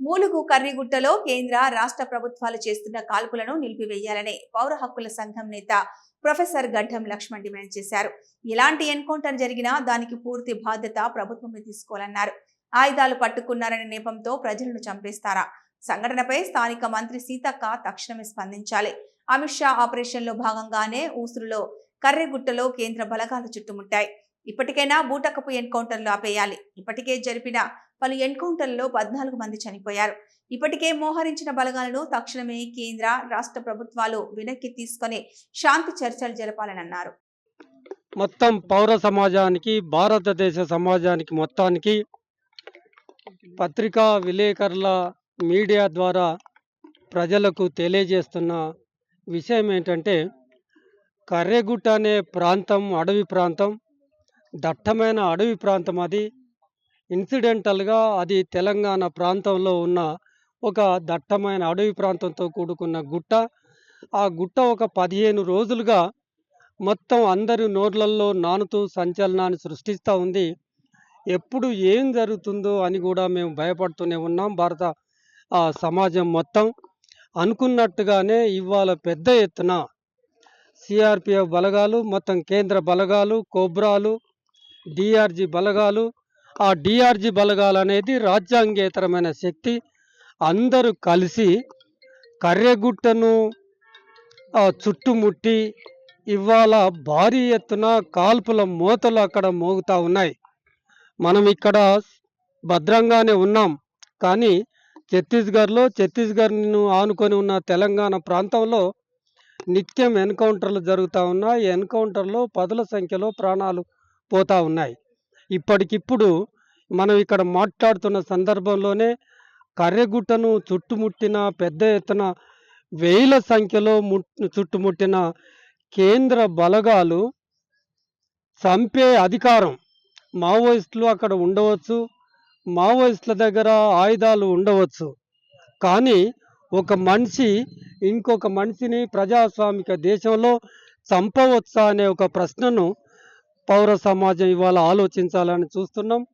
మూలుగు కర్రిగుట్టలో కేంద్ర రాష్ట్ర ప్రభుత్వాలు చేస్తున్న కాల్పులను నిలిపివేయాలని పౌర హక్కుల సంఘం నేత ప్రొఫెసర్ గడ్డం లక్ష్మణ్ డిమాండ్ చేశారు. ఎలాంటి ఎన్కౌంటర్ జరిగినా దానికి పూర్తి బాధ్యత ప్రభుత్వమే తీసుకోవాలన్నారు. ఆయుధాలు పట్టుకున్నారనే నేపంతో ప్రజలను చంపేస్తారా? సంఘటనపై స్థానిక మంత్రి సీతక్క తక్షణమే స్పందించాలి. అమిత్ షా ఆపరేషన్లో భాగంగానే ఊసురులో కర్రెగుట్టలో కేంద్ర బలగాలు చుట్టుముట్టాయి. ఇప్పటికైనా బూటకపు ఎన్కౌంటర్లు ఆపేయాలి. ఇప్పటికే జరిపిన పలు ఎన్కౌంటర్లలో పద్నాలుగు మంది చనిపోయారు. ఇప్పటికే మోహరించిన బలగాలను తక్షణమే కేంద్ర రాష్ట్ర ప్రభుత్వాలు వెనక్కి తీసుకొని శాంతి చర్చలు జరపాలని అన్నారు మొత్తం పౌర సమాజానికి భారతదేశ సమాజానికి మొత్తానికి పత్రికా విలేకరుల మీడియా ద్వారా ప్రజలకు తెలియజేస్తున్న విషయం ఏంటంటే కర్రెగుట్ట అనే ప్రాంతం అడవి ప్రాంతం దట్టమైన అడవి ప్రాంతం అది. ఇన్సిడెంటల్గా అది తెలంగాణ ప్రాంతంలో ఉన్న ఒక దట్టమైన అడవి ప్రాంతంతో కూడుకున్న గుట్ట. ఆ గుట్ట ఒక పదిహేను రోజులుగా మొత్తం అందరి నోర్లల్లో నానుతూ సంచలనాన్ని సృష్టిస్తూ ఉంది. ఎప్పుడు ఏం జరుగుతుందో అని కూడా మేము భయపడుతూనే ఉన్నాం భారత ఆ, సమాజం మొత్తం. అనుకున్నట్టుగానే ఇవాళ పెద్ద ఎత్తున సిఆర్పిఎఫ్ బలగాలు మొత్తం కేంద్ర బలగాలు కోబ్రాలు డిఆర్జి బలగాలు ఆ డిఆర్జీ బలగాలు అనేది రాజ్యాంగేతరమైన శక్తి. అందరూ కలిసి కర్రెగుట్టను చుట్టుముట్టి ఇవాళ భారీ ఎత్తున కాల్పుల మోతలు అక్కడ మోగుతా ఉన్నాయి. మనం ఇక్కడ భద్రంగానే ఉన్నాం. కానీ ఛత్తీస్గఢ్లో ఛత్తీస్గఢ్ను ఆనుకొని ఉన్న తెలంగాణ ప్రాంతంలో నిత్యం ఎన్కౌంటర్లు జరుగుతూ ఉన్నాయి. ఎన్కౌంటర్లో పదుల సంఖ్యలో ప్రాణాలు పోతూ ఉన్నాయి. ఇప్పటికిప్పుడు మనం ఇక్కడ మాట్లాడుతున్న సందర్భంలోనే కర్రెగుట్టను చుట్టుముట్టిన పెద్ద ఎత్తున వేల సంఖ్యలో చుట్టుముట్టిన కేంద్ర బలగాలు చంపే అధికారం మావోయిస్టులు అక్కడ ఉండవచ్చు మావోయిస్టుల దగ్గర ఆయుధాలు ఉండవచ్చు. కానీ ఒక మనిషి ఇంకొక మనిషిని ప్రజాస్వామిక దేశంలో చంపవచ్చా అనే ఒక ప్రశ్నను పౌర సమాజం ఇవాళ ఆలోచించాలని చూస్తున్నాం.